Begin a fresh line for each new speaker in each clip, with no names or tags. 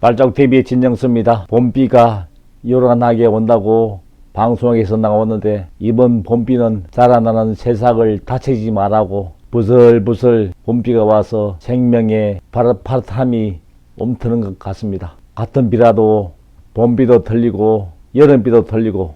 발자국TV의 진정수입니다. 봄비가 요란하게 온다고 방송에서 나오는데 이번 봄비는 자라나는 새싹을 다치지 말라고 부슬부슬 봄비가 와서 생명의 파릇파릇함이 옮트는 것 같습니다. 같은 비라도 봄비도 틀리고 여름비도 틀리고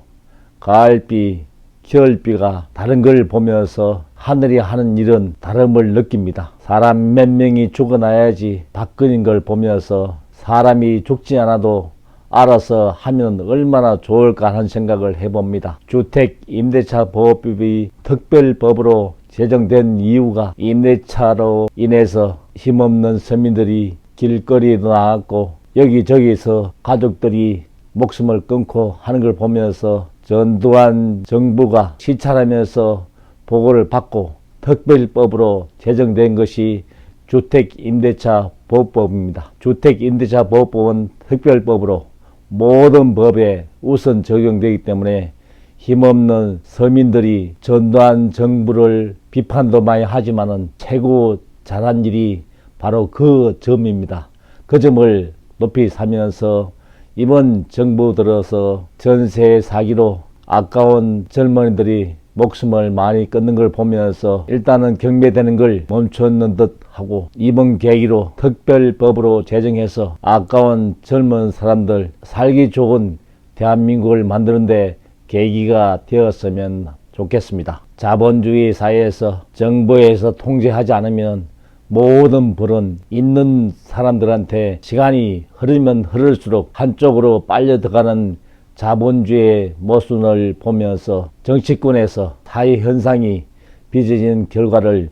가을비, 겨울비가 다른 걸 보면서 하늘이 하는 일은 다름을 느낍니다. 사람 몇 명이 죽어나야지 바뀌는 걸 보면서 사람이 죽지 않아도 알아서 하면 얼마나 좋을까 하는 생각을 해봅니다. 주택 임대차 보호법이 특별법으로 제정된 이유가 임대차로 인해서 힘없는 서민들이 길거리에도 나갔고 여기저기서 가족들이 목숨을 끊고 하는 걸 보면서 전두환 정부가 시찰하면서 보고를 받고 특별법으로 제정된 것이 주택 임대차 보호법입니다. 주택임대차 보호법은 특별법으로 모든 법에 우선 적용되기 때문에 힘없는 서민들이 전두환 정부를 비판도 많이 하지만은 최고 잘한 일이 바로 그 점입니다. 그 점을 높이 사면서 이번 정부 들어서 전세 사기로 아까운 젊은이들이 목숨을 많이 끊는 걸 보면서 일단은 경매되는 걸 멈췄는 듯 하고 이번 계기로 특별법으로 제정해서 아까운 젊은 사람들 살기 좋은 대한민국을 만드는데 계기가 되었으면 좋겠습니다. 자본주의 사회에서 정부에서 통제하지 않으면 모든 불은 있는 사람들한테 시간이 흐르면 흐를수록 한쪽으로 빨려 들어가는 자본주의 모순을 보면서 정치권에서 사회 현상이 빚어진 결과를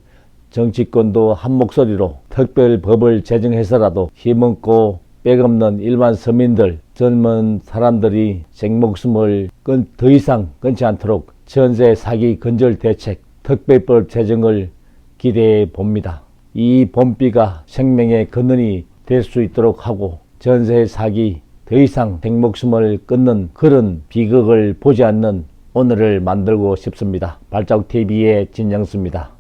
정치권도 한 목소리로 특별 법을 제정해서라도 힘없고 빽없는 일반 서민들, 젊은 사람들이 생목숨을 끈, 더 이상 끊지 않도록 전세 사기 근절 대책 특별법 제정을 기대해 봅니다. 이 봄비가 생명의 근원이 될 수 있도록 하고 전세 사기 더 이상 생목숨을 끊는 그런 비극을 보지 않는 오늘을 만들고 싶습니다. 발자국 TV의 진영수입니다.